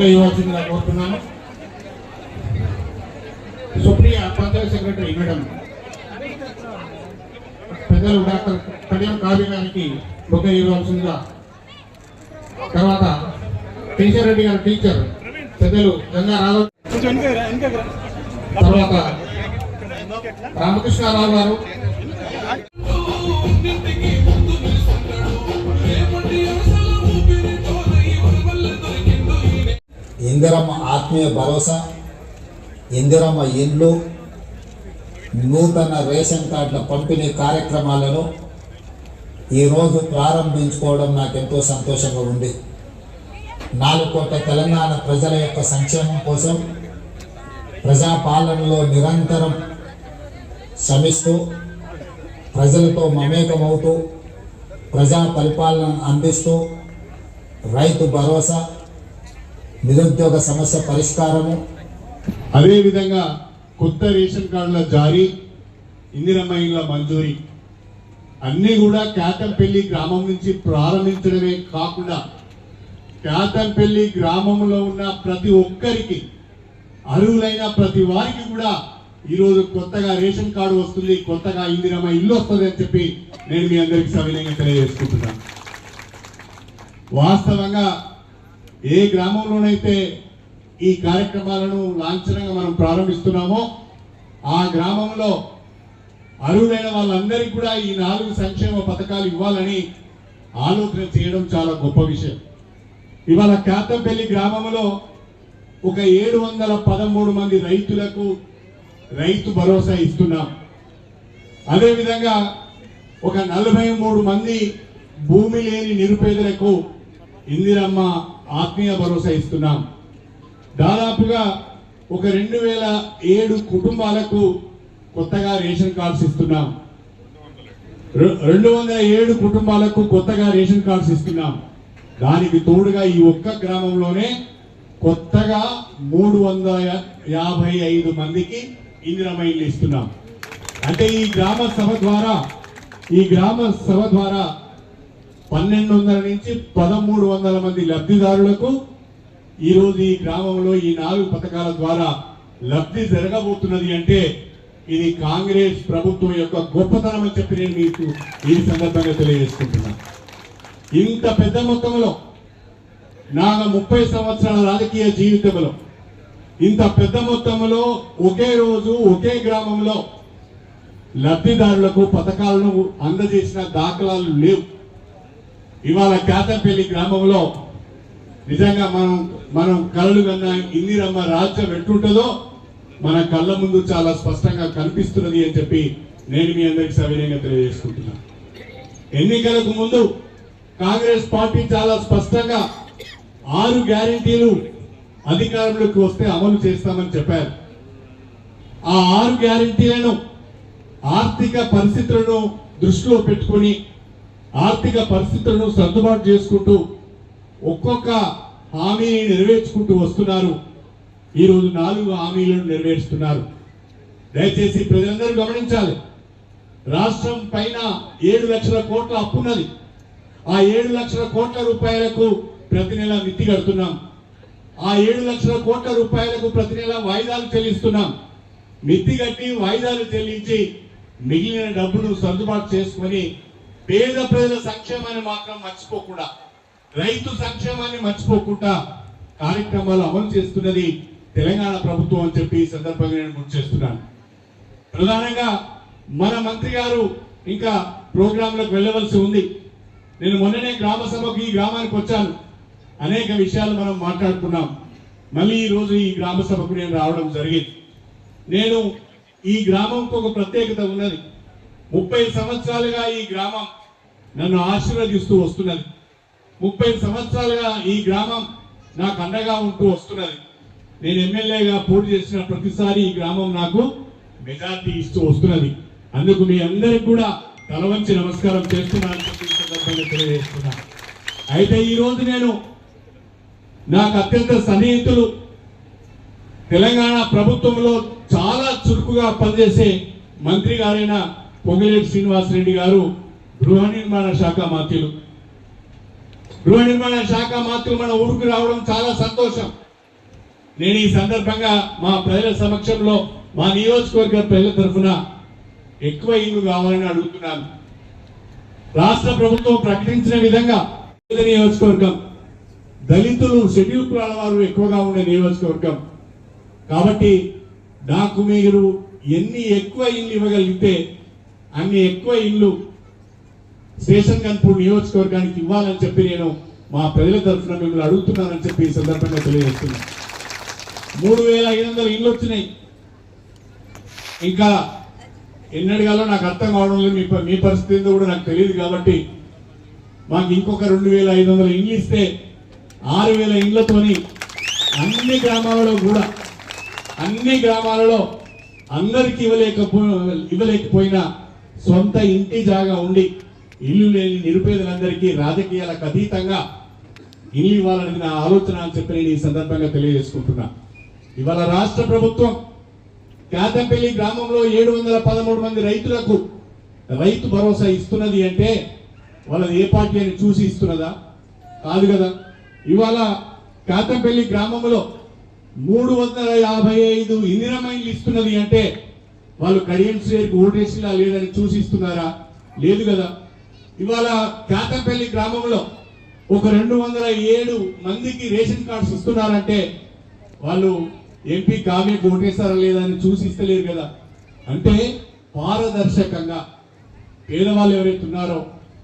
బొక్క ఇవ్వాల్సిందిగా కోరుతున్నాను. Supriya panchayat secretary madam. పెద్దలు డాక్టర్ కడియం కావ్య గారికి ఓకే ఇవ్వాల్సిందిగా. తర్వాత టీచర్ రెడ్డి గారు టీచర్ పెద్దలు గంగా రాఘవ్ తర్వాత రామకృష్ణారావు గారు. ఇందిరమ్మ ఆత్మీయ భరోసా ఇందిరమ్మ ఇండ్లు నూతన రేషన్ కార్డుల పంపిణీ కార్యక్రమాలను ఈరోజు ప్రారంభించుకోవడం నాకు ఎంతో సంతోషంగా ఉంది. నాలుగు కోట్ల తెలంగాణ ప్రజల యొక్క సంక్షేమం కోసం ప్రజాపాలనలో నిరంతరం శ్రమిస్తూ ప్రజలతో మమేకమవుతూ ప్రజా పరిపాలన అందిస్తూ రైతు భరోసా నిరుద్యోగ సమస్య పరిష్కారము. అదేవిధంగా కొత్త రేషన్ కార్డుల జారీ ఇందిరమ్మ ఇళ్ళ మంజూరీ. అన్నీ కూడా కేతంపల్లి గ్రామం నుంచి ప్రారంభించడమే కాకుండా కేతంపల్లి గ్రామంలో ఉన్న ప్రతి ఒక్కరికి అర్హులైన ప్రతి వారికి కూడా ఈరోజు కొత్తగా రేషన్ కార్డు వస్తుంది కొత్తగా ఇందిరమ్మ ఇల్లు వస్తుంది అని చెప్పి నేను మీ అందరికి సవినయంగా తెలియజేసుకుంటున్నాను. వాస్తవంగా ఏ గ్రామంలోనైతే ఈ కార్యక్రమాలను లాంఛనంగా మనం ప్రారంభిస్తున్నామో ఆ గ్రామంలో అర్హులైన వాళ్ళందరికీ కూడా ఈ నాలుగు సంక్షేమ పథకాలు ఇవ్వాలని ఆలోచన చేయడం చాలా గొప్ప విషయం. ఇవాళ కాతంపల్లి గ్రామంలో ఒక ఏడు వందల పదమూడు మంది రైతులకు రైతు భరోసా ఇస్తున్నాం. అదేవిధంగా ఒక నలభై మూడు మంది భూమి లేని నిరుపేదలకు ఇందిరమ్మ ఆత్మీయ భరోసా ఇస్తున్నాం. దాదాపుగా ఒక రెండు వేల ఏడు కుటుంబాలకు కొత్తగా రేషన్ కార్డ్స్ ఇస్తున్నాం. రెండు వందల ఏడు కుటుంబాలకు కొత్తగా రేషన్ కార్డ్స్ ఇస్తున్నాం. దానికి తోడుగా ఈ ఒక్క గ్రామంలోనే కొత్తగా మూడు వందల యాభై ఐదు మందికి ఇందిరమ్మ ఇస్తున్నాం. అంటే ఈ గ్రామ సభ ద్వారా ఈ గ్రామ సభ ద్వారా పన్నెండు వందల నుంచి పదమూడు వందల మంది లబ్ధిదారులకు ఈరోజు ఈ గ్రామంలో ఈ నాలుగు పథకాల ద్వారా లబ్ధి జరగబోతున్నది అంటే ఇది కాంగ్రెస్ ప్రభుత్వం యొక్క గొప్పతనం అని చెప్పి నేను మీకు ఈ సందర్భంగా తెలియజేసుకుంటున్నాను ఇంత పెద్ద మొత్తంలో నా ముప్పై సంవత్సరాల రాజకీయ జీవితంలో ఇంత పెద్ద మొత్తంలో ఒకే రోజు ఒకే గ్రామంలో లబ్ధిదారులకు పథకాలను అందజేసిన దాఖలాలు లేవు. ఇవాళ కాతంపల్లి గ్రామంలో నిజంగా మనం మనం కళ్ళు కన్నా ఇందిరమ్మ రాజ్యం ఎట్లుంటుందో మన కళ్ళ ముందు చాలా స్పష్టంగా కనిపిస్తున్నది అని చెప్పి నేను మీ అందరికి సవినయంగా తెలియజేసుకుంటున్నాను ఎన్నికలకు ముందు కాంగ్రెస్ పార్టీ చాలా స్పష్టంగా ఆరు గ్యారెంటీలు అధికారంలోకి వస్తే అమలు చేస్తామని చెప్పారు. ఆ ఆరు గ్యారెంటీలను ఆర్థిక పరిస్థితులను దృష్టిలో పెట్టుకొని ఆర్థిక పరిస్థితులను సర్దుబాటు చేసుకుంటూ ఒక్కొక్క హామీని నెరవేర్చుకుంటూ వస్తున్నారు. ఈ రోజు నాలుగు హామీలను నెరవేరుస్తున్నారు. దయచేసి ప్రజలందరూ గమనించాలి. రాష్ట్రం పైన ఏడు లక్షల కోట్ల అప్పున్నది. ఆ ఏడు లక్షల కోట్ల రూపాయలకు ప్రతి నెల మిత్తి కడుతున్నాం. ఆ ఏడు లక్షల కోట్ల రూపాయలకు ప్రతి నెల వాయిదాలు చెల్లిస్తున్నాం. మిత్తి కట్టి వాయిదాలు చెల్లించి మిగిలిన డబ్బును సర్దుబాటు చేసుకొని పేద ప్రజల సంక్షేమాన్ని మాత్రం మర్చిపోకుండా రైతు సంక్షేమాన్ని మర్చిపోకుండా కార్యక్రమాలు అమలు చేస్తున్నది తెలంగాణ ప్రభుత్వం అని చెప్పి ఈ సందర్భంగా నేను గుర్తు చేస్తున్నాను. ప్రధానంగా మన మంత్రి గారు ఇంకా ప్రోగ్రాంలకు వెళ్ళవలసి ఉంది. నేను మొన్ననే గ్రామ సభకు ఈ గ్రామానికి వచ్చాను. అనేక విషయాలు మనం మాట్లాడుకున్నాం. మళ్ళీ ఈ రోజు ఈ గ్రామ సభకు నేను రావడం జరిగింది. నేను ఈ గ్రామంకు ఒక ప్రత్యేకత ఉన్నది. ముప్పై సంవత్సరాలుగా ఈ గ్రామం నన్ను ఆశీర్వదిస్తూ వస్తున్నది. ముప్పై సంవత్సరాలుగా ఈ గ్రామం నాకు అండగా ఉంటూ వస్తున్నది. నేను ఎమ్మెల్యేగా పోటీ చేసిన ప్రతిసారి ఈ గ్రామం నాకు మెజార్టీ ఇస్తూ వస్తున్నది. అందుకు మీ అందరికి కూడా తలవంచి నమస్కారం చేస్తున్నాను సందర్భంగా తెలియజేస్తున్నా. అయితే ఈరోజు నేను నాకు అత్యంత సన్నిహితులు తెలంగాణ ప్రభుత్వంలో చాలా చురుకుగా పనిచేసే మంత్రి గారైన పొంగిరెడ్డి శ్రీనివాసరెడ్డి గారు గృహ నిర్మాణ శాఖ మాత్యులు గృహ నిర్మాణ శాఖ మాత్రం మన ఊరికి రావడం చాలా సంతోషం. నేను ఈ సందర్భంగా మా ప్రజల సమక్షంలో మా నియోజకవర్గ ప్రజల తరఫున ఎక్కువ ఇల్లు కావాలని అడుగుతున్నాను. రాష్ట్ర ప్రభుత్వం ప్రకటించిన విధంగా నియోజకవర్గం దళితులు షెడ్యూల్ కులాల వారు ఎక్కువగా ఉండే నియోజకవర్గం. కాబట్టి నాకు మీరు ఎన్ని ఎక్కువ ఇల్లు ఇవ్వగలిగితే అన్ని ఎక్కువ ఇల్లు స్టేషన్ కన్పూర్ నియోజకవర్గానికి ఇవ్వాలని చెప్పి నేను మా ప్రజల తరఫున మిమ్మల్ని అడుగుతున్నానని చెప్పి ఈ సందర్భంగా తెలియజేస్తున్నాను మూడు వేల ఐదు వందల ఇళ్ళు వచ్చినాయి. ఇంకా ఎన్నడగాలో నాకు అర్థం కావడం లేదు. మీ మీ పరిస్థితి ఏందో కూడా నాకు తెలియదు కాబట్టి మాకు ఇంకొక రెండు వేల ఐదు వందల ఇండ్లు ఇస్తే ఆరు వేల ఇండ్లతోని అన్ని గ్రామాలలో కూడా అన్ని గ్రామాలలో అందరికీ ఇవ్వలేకపో ఇవ్వలేకపోయినా సొంత ఇంటి జాగా ఉండి ఇల్లు లేని నిరుపేదలందరికీ రాజకీయాలకు అతీతంగా ఇల్లు ఇవ్వాలని నా ఆలోచన అని చెప్పి నేను ఈ సందర్భంగా తెలియజేసుకుంటున్నా. ఇవాళ రాష్ట్ర ప్రభుత్వం కేతంపల్లి గ్రామంలో ఏడు వందల పదమూడు మంది రైతులకు రైతు భరోసా ఇస్తున్నది అంటే వాళ్ళది ఏ పార్టీ అని చూసి ఇస్తున్నదా? కాదు కదా. ఇవాళ కాతంపల్లి గ్రామంలో మూడు వందల యాభై ఐదు ఇందిరమైన్లు ఇస్తున్నది అంటే వాళ్ళు కడియం శ్రేయర్కి ఓటేసినా లేదని చూసిస్తున్నారా? లేదు కదా. ఇవాళ కాతంపల్లి గ్రామంలో ఒక రెండు వందల ఏడు మందికి రేషన్ కార్డ్స్ ఇస్తున్నారంటే వాళ్ళు ఎంపీ కామెకు ఓటేస్తారా లేదా అని చూసిస్తలేరు కదా. అంటే పారదర్శకంగా పేదవాళ్ళు ఎవరైతే ఉన్నారో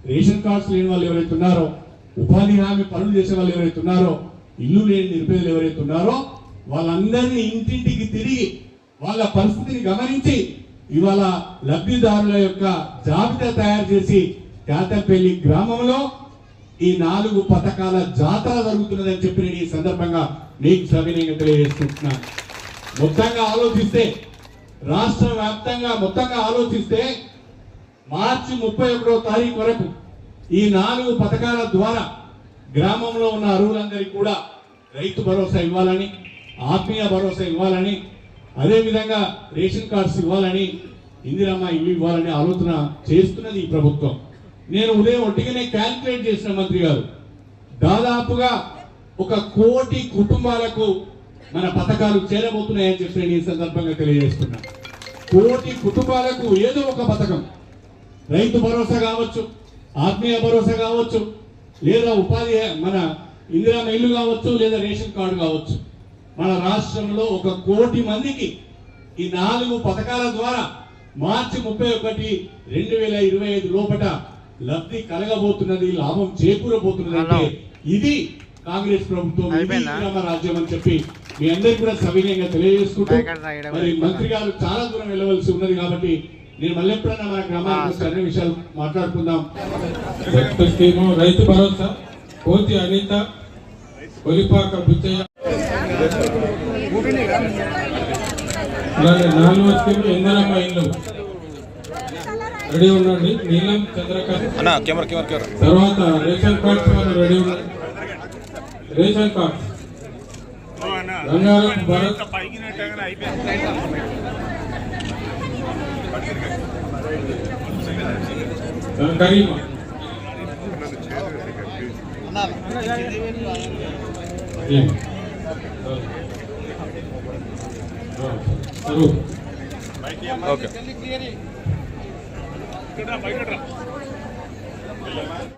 రేషన్ కార్డ్స్ లేని వాళ్ళు ఎవరైతే ఉన్నారో ఉపాధి హామీ పనులు చేసే వాళ్ళు ఎవరైతే ఉన్నారో ఇల్లు లేని నిరుపేదలు ఎవరైతే ఉన్నారో వాళ్ళందరినీ ఇంటింటికి తిరిగి వాళ్ళ పరిస్థితిని గమనించి ఇవాళ లబ్ధిదారుల యొక్క జాబితా తయారు చేసి కాతంపల్లి గ్రామంలో ఈ నాలుగు పథకాల జాతర జరుగుతున్నదని చెప్పి నేను ఈ సందర్భంగా మీకు సవినయంగా తెలియజేసుకుంటున్నాను మొత్తంగా ఆలోచిస్తే రాష్ట్ర వ్యాప్తంగా మొత్తంగా ఆలోచిస్తే మార్చి ముప్పై ఒకటో తారీఖు వరకు ఈ నాలుగు పథకాల ద్వారా గ్రామంలో ఉన్న అరువులందరికీ కూడా రైతు భరోసా ఇవ్వాలని ఆత్మీయ భరోసా ఇవ్వాలని అదేవిధంగా రేషన్ కార్డ్స్ ఇవ్వాలని ఇందిరమ్మ ఇవి ఇవ్వాలని ఆలోచన చేస్తున్నది ఈ ప్రభుత్వం. నేను ఉదయం ఒట్టిగానే క్యాల్కులేట్ చేసిన మంత్రి గారు దాదాపుగా ఒక కోటి కుటుంబాలకు మన పథకాలు చేరబోతున్నాయని చెప్పి నేను ఈ సందర్భంగా తెలియజేస్తున్నా. కోటి కుటుంబాలకు ఏదో ఒక పథకం. రైతు భరోసా కావచ్చు ఆత్మీయ భరోసా కావచ్చు లేదా ఉపాధి మన ఇందిరా ఇల్లు కావచ్చు లేదా రేషన్ కార్డు కావచ్చు. మన రాష్ట్రంలో ఒక కోటి మందికి ఈ నాలుగు పథకాల ద్వారా మార్చి ముప్పై ఒకటి రెండు వేల ఇరవై ఐదు లోపట లబ్ధి కలగబోతున్నది లాభం చేకూరబోతున్నది అంటే ఇది కాంగ్రెస్ ప్రభుత్వం రాజ్యం అని చెప్పి మీ అందరికీ కూడా సవినయంగా తెలియజేసుకుంటూ మరి? మంత్రి గారు చాలా దూరం వెళ్ళవలసి ఉన్నది కాబట్టి నేను మళ్ళీ ఎప్పుడైనా మన గ్రామానికి అన్ని విషయాలు మాట్లాడుకుందాం. రైతు భరోసా కోతి అనిత ఒలిపాక బుచ్చయ్య. నాలుగో స్కీమ్ ఇందిరమ్మ ఇల్లు రెడీ ఉండండి. నీలం చంద్రకాంత్. అన్నా కెమెరా కెమెరా కెమెరా. తర్వాత రేషన్ కార్డ్స్ వాళ్ళు రెడీ ఉండండి రేషన్ కార్డ్స్. బంగారం భరత్. కరీమా. ఏం? ఓకే.